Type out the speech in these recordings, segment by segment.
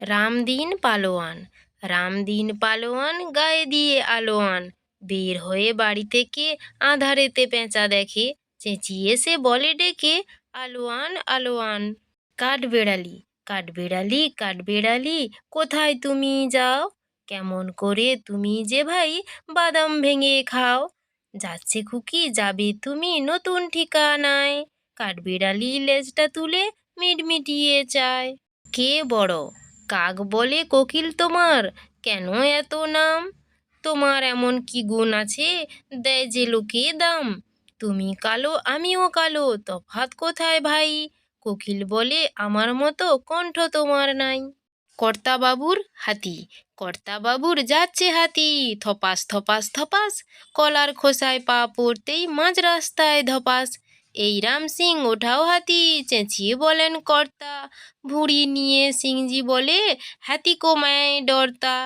রামদিন পালোয়ান। রামদিন পালোয়ান গায়ে দিয়ে আলোয়ান। বের হয়ে বাড়ি থেকে আঁধারেতে পেঁচা দেখে, চেঁচিয়ে সে বলে ডেকে, আলোয়ান আলোয়ান, কাঠবেড়ালি কাঠবেড়ালি কাঠবেড়ালি, কোথায় তুমি যাও? কেমন করে তুমি যে ভাই বাদাম ভেঙে খাও? যাচ্ছে খুকি যাবে তুমি নতুন ঠিকানায়। কাঠবিড়ালি লেজটা তুলে মিটমিটিয়ে চায়। কে বড়? কাক বলে কোকিল তোমার? কেন এত নাম? তোমার এমন কি গুণ আছে? দেয় যে লোকে দাম। তুমি কালো, আমিও কালো, তফাৎ কোথায় ভাই? কোকিল বলে, আমার মতো কণ্ঠ তোমার নাই। কর্তাবাবুর হাতি। কর্তাবাবুর যাচ্ছে হাতি। থপাস থপাস থপাস। কলার খোসায় পা পড়তেই মাঝ রাস্তায় ধপাস। এই রাম সিং ওঠাও হাতি, চেঁচিয়ে বলেন কর্তা। ভুঁড়ি নিয়ে সিংজি বলে, হাতি কমায় ডরতা।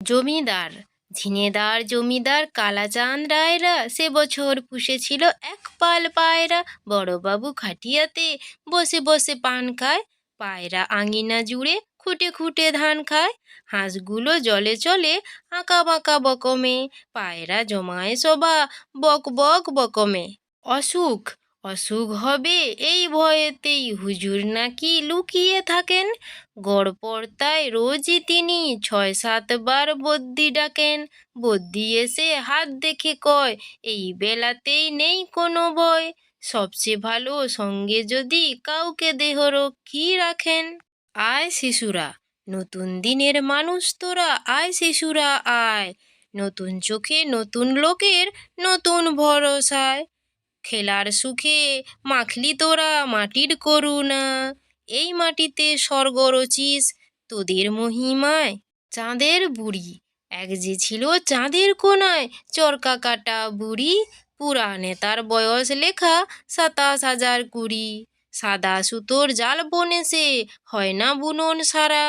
জমিদার, ঝিনেদার জমিদার, কালাচাঁদ রায়রা, সে বছর পুষেছিল এক পাল পায়রা। বড়বাবু খাটিয়াতে বসে বসে পান খায়, পায়রা আঙিনা জুড়ে খুঁটে খুঁটে ধান খায়। হাঁসগুলো জলে চলে আঁকা বাঁকা বকমে, পায়রা জমায় সবা বক বক বকমে। অসুখ অসুখ হবে, এই ভয়েতেই হুজুর নাকি লুকিয়ে থাকেন। গড়পড়তায় রোজই তিনি ছয় সাতবার বদ্যি ডাকেন। বদ্যি এসে হাত দেখে কয়, এই বেলাতেই নেই কোনো ভয়। সবচেয়ে ভালো সঙ্গে যদি কাউকে দেহরক্ষী রাখেন। আয় শিশুরা, নতুন দিনের মানুষ তোরা, আয় শিশুরা, আয়। নতুন চোখে নতুন লোকের নতুন ভরসায়। খেলার সুখে মাখলি তোরা মাটির করুণা। এই মাটিতে স্বর্গ রচিস তোদের মহিমায় চাঁদের বুড়ি। এক যে ছিল চাঁদের কোনায় চরকা কাটা বুড়ি। পুরাণে তার বয়স লেখা সাতাশ হাজার কুড়ি। সাদা সুতোর জাল বনে সে হয় না বুনন সারা।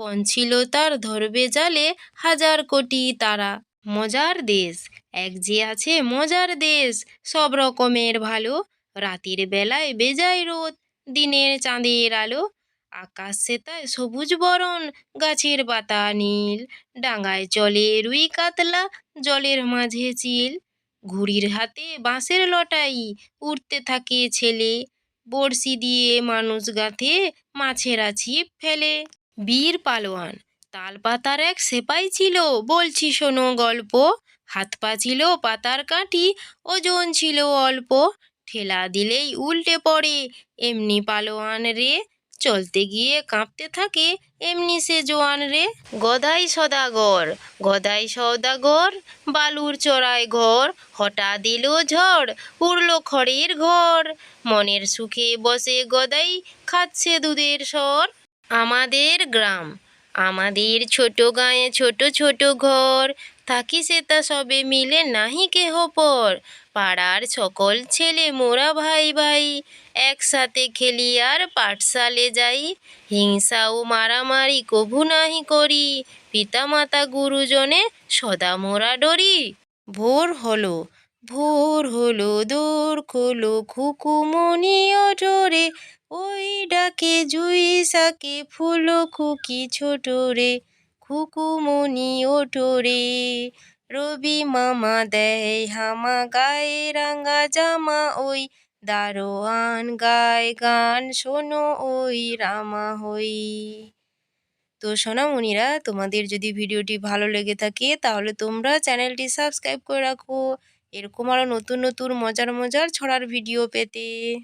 পণ ছিল তার ধরবে জালে হাজার কোটি তারা। মজার দেশ এক যে আছে মজার দেশ, সব রকমের ভালো। রাতের বেলায় বেজায় রোদ, দিনের চাঁদের আলো। আকাশ সেতায় সবুজ বরণ, গাছের পাতা নীল। ডাঙায় চলে রুই কাতলা, জলের মাঝে চিল। ঘুড়ির হাতে বাঁশের লটাই উঠতে থাকে ছেলে। বড়শি দিয়ে মানুষ গাঁথে, মাছেরা ছিপ ফেলে। বীর পালোয়ান তাল পাতার এক সেপাই ছিল, বলছি শোনো গল্প। হাত পা ছিল, পাতার কাঠি ওজন ছিল অল্প। ঠেলা দিলেই উল্টে পড়ে, এমনি পালোয়ান রে। চলতে গিয়ে কাঁপতে থাকে, এমনি সে জোয়ান রে। গদাই সদাগর গদাই সদাগর, বালুর চড়ায় ঘর। হঠাৎ দিল ঝড়, উড়লো খড়ের ঘর। মনের সুখে বসে গদাই খাচ্ছে দুধের স্বর। আমাদের গ্রাম, আমাদের ছোট গাঁয়ে ছোট ছোট ঘর। থাকি সে তা সবে মিলে নাহি কেহ পর। পাড়ার সকল ছেলে মোরা ভাই ভাই, একসাথে খেলি আর পাঠশালে যাই। হিংসা ও মারামারি কভু নাহি করি, পিতামাতা গুরুজনে সদা মোরা ডরি। ভোর হলো ভোর হলো, দোর খোলো খুকুমনি ওঠরে ওই ডাকে জুই সাকে ফুলো খুকি ছোট রে খুকুমনি ওঠরে, রবি মামা দেয় হামা গায়ে রাঙা জামা, ওই দারোয়ান গায় গান শোনো, ওই রামা হই। তো সোনামণিরা, তোমাদের যদি ভিডিওটি ভালো লেগে থাকে, তাহলে তোমরা চ্যানেলটি সাবস্ক্রাইব করে রাখো। এরকম আরও নতুন নতুন মজার মজার ছড়ার ভিডিও পেতে।